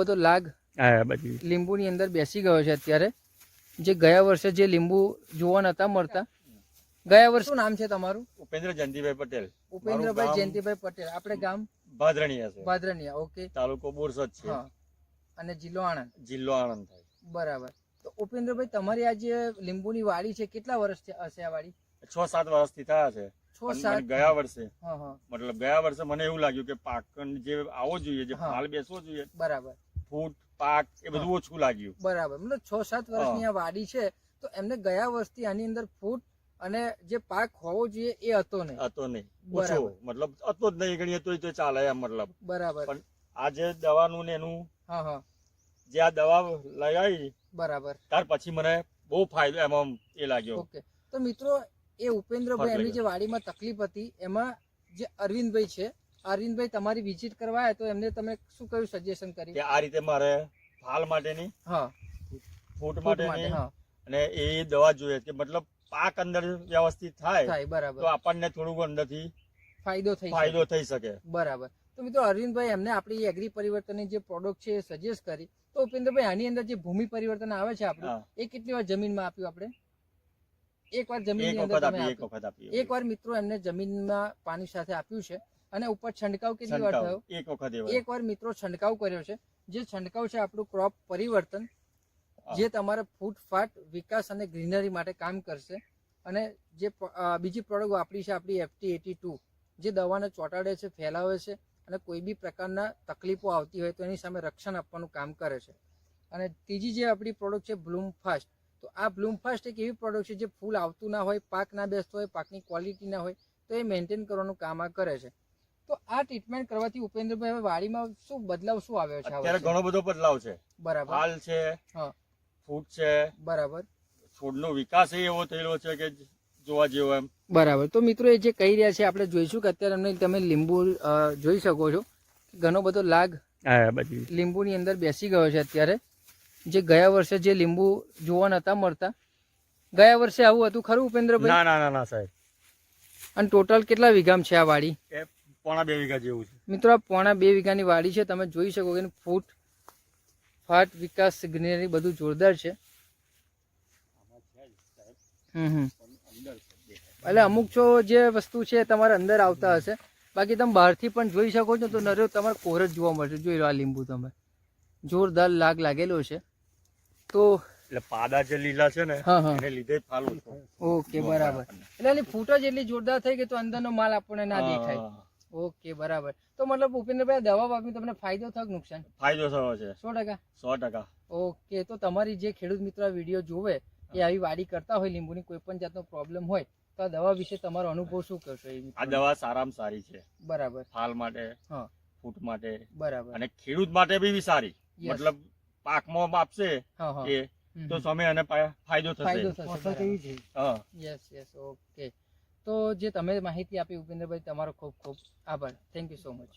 બધો લાગ લીંબુની અંદર બેસી ગયો છે અત્યારે. જે ગયા વર્ષે જે લીંબુ જોવા નતા મળતા ગયા વર્ષે નામ છે તમારું? ઉપેન્દ્ર જયંતિભાઈ પટેલ. ઉપેન્દ્રભાઈ જયંતિભાઈ પટેલ. આપણે ગામ? ભાદરણીયા છે. ભાદરણિયા ઓકે. તાલુકો બોરસદ છે. અને જિલ્લો આણંદ. જિલ્લો આણંદ થાય. બરાબર. તો ઉપેન્દ્રભાઈ તમારી આ જે લીંબુની વાડી છે કેટલા વર્ષ હશે આ વાડી? છ સાત વર્ષથી થયા છે. છ સાત? ગયા વર્ષે હા હા. મતલબ ગયા વર્ષે મને એવું લાગ્યું કે પાકન જે આવો જોઈએ જે હા. ફાલ બેસવો જોઈએ. બરાબર. ફૂટ પાક એ બધું ઓછું લાગ્યું. બરાબર. મતલબ છ સાત વર્ષની આ વાડી છે તો એમને ગયા વર્ષથી આની અંદર ફૂટ અને જે પાક હોવો જોઈએ એ હતો નહીં. હતો નહીં. ઓછો. મતલબ હતો જ નહીં ગણીએ તોય તો ચાલે એમ મતલબ. બરાબર. પણ આ જે દવાનું ને એનું હા હા. જે આ દવા લગાવી બરાબર. ત્યાર પછી મને બહુ ફાયદો એમાં એ લાગ્યો. ઓકે. તો મિત્રો એ ઉપેન્દ્રભાઈ એમની જે વાડીમાં તકલીફ હતી એમાં જે અરવિંદભાઈ છે અરવિંદભાઈ તમારી વિઝિટ કરવા આવ્યા તો એમને તમે શું કયું સજેશન કે કરી આ રીતે મારે ફાલ માટેની હા. ફૂટ માટેની હા. અને એ દવા જોઈએ કે મતલબ પાક અંદર વ્યવસ્થિત થાય થાય બરાબર. તો આપણને થોડું અંદરથી ફાયદો થઈ ફાયદો થઈ શકે. બરાબર. તો મિત્રો અરવિંદભાઈ એમને આપણી એગ્રી પરિવર્તનની જે પ્રોડક્ટ છે એ સજેસ્ટ કરી. તો ઉપેન્દ્રભાઈ આની અંદર જે ભૂમિ પરિવર્તન આવે છે આપણું એ કેટલી વાર જમીનમાં આપ્યું આપણે? એક વાર જમીનની અંદર તમે એક વખત આપી. એક વાર મિત્રો એમને જમીનમાં પાણી સાથે આપ્યું છે. અને ઉપર છંટકાવ કેટલી વાર થયો? એક વખત એક વાર મિત્રો છંટકાવ કર્યો છે. જે છંટકાવ છે આપણું ક્રોપ પરિવર્તન જે તમારા ફૂટ ફાટ વિકાસ અને ગ્રીનરી માટે કામ કરશે. અને જે બીજી પ્રોડક્ટ વાપરી છે આપણી એફટી એટી ટુ જે દવાને ચોંટાડે છે ફેલાવે છે અને કોઈ બી પ્રકારના તકલીફો આવતી હોય તો એની સામે રક્ષણ આપવાનું કામ કરે છે. અને ત્રીજી જે આપણી પ્રોડક્ટ છે બ્લૂમ ફાસ્ટ તો આ બ્લૂમ ફાસ્ટ એક એવી પ્રોડક્ટ છે જે ફૂલ આવતું ના હોય પાક ના બેસતો હોય પાકની ક્વોલિટી ના હોય તો એ મેન્ટેન કરવાનું કામ આ કરે છે. તો આ ટ્રીટમેન્ટ કરવાથી ઉપેન્દ્રભાઈ હવે વાડીમાં શું બદલાવ શું આવ્યો છે અત્યારે ઘણો બધો બદલાવ છે. બરાબર. હાલ છે હા. ફૂટ છે. બરાબર. છોડનો વિકાસ એવો થયેલો છે કે જોવા જેવો એમ. બરાબર. તો મિત્રો એ જે કહી રહ્યા છે આપણે જોઈશું કે અત્યારે અમને તમે લીંબુ જોઈ શકો છો ઘણો બધો લાગ લીંબુની અંદર બેસી ગયો છે અત્યારે. જે ગયા વર્ષે જે લીંબુ જોવા નતા મળતા ગયા વર્ષે આવું હતું ખરું ઉપેન્દ્રભાઈ? ના ના ના સાહેબ. અને ટોટલ કેટલા વીઘામ છે આ વાડી? પોણા બે વીઘા જેવું છે. મિત્રો આ પોણા બે વીઘાની વાડી છે. તમે જોઈ શકો કે ફૂટ ફાટ વિકાસ ગ્રીનરી બધું જોરદાર છે. એટલે અમુક છો જે વસ્તુ છે તમારે અંદર આવતા હશે. બાકી તમે બહારથી પણ જોઈ શકો છો તો નર્યો તમારે કોર જ જોવા મળશે. જોઈ લો આ લીંબુ તમે. જોરદાર લાગ લાગેલો છે. તો એટલે પાદા જે લીલા છે ને એને લીધે જ ઓકે બરાબર. એટલે એની ફૂટ જ એટલી જોરદાર થઈ ગઈ તો અંદરનો માલ આપણને ના દેખાય. ઓકે બરાબર. તો મતલબ ભૂપેન્દ્રભાઈ દવા વાપરી તમને ફાયદો થયો નુકસાન? ફાયદો થયો છે. સો ટકા? સો ટકા. ઓકે તો તમારી જે ખેડૂત મિત્ર વીડિયો જોવે એ આવી વાડી કરતા હોય લીંબુની કોઈ પણ જાતનો પ્રોબ્લેમ હોય તો આ દવા વિશે તમારો અનુભવ શું કરશો આ દવા સારામાં સારી છે. બરાબર. ફાલ માટે હા. ફૂટ માટે બરાબર. અને ખેડૂત માટે બી સારી. મતલબ પાકમાં આપશે એ તો સમય અને ફાયદો થશે. ફાયદો થશે યસ યસ ઓકે તો જે તમે માહિતી આપી ઉપેન્દ્રભાઈ તમારો ખૂબ ખૂબ આભાર. Thank you so much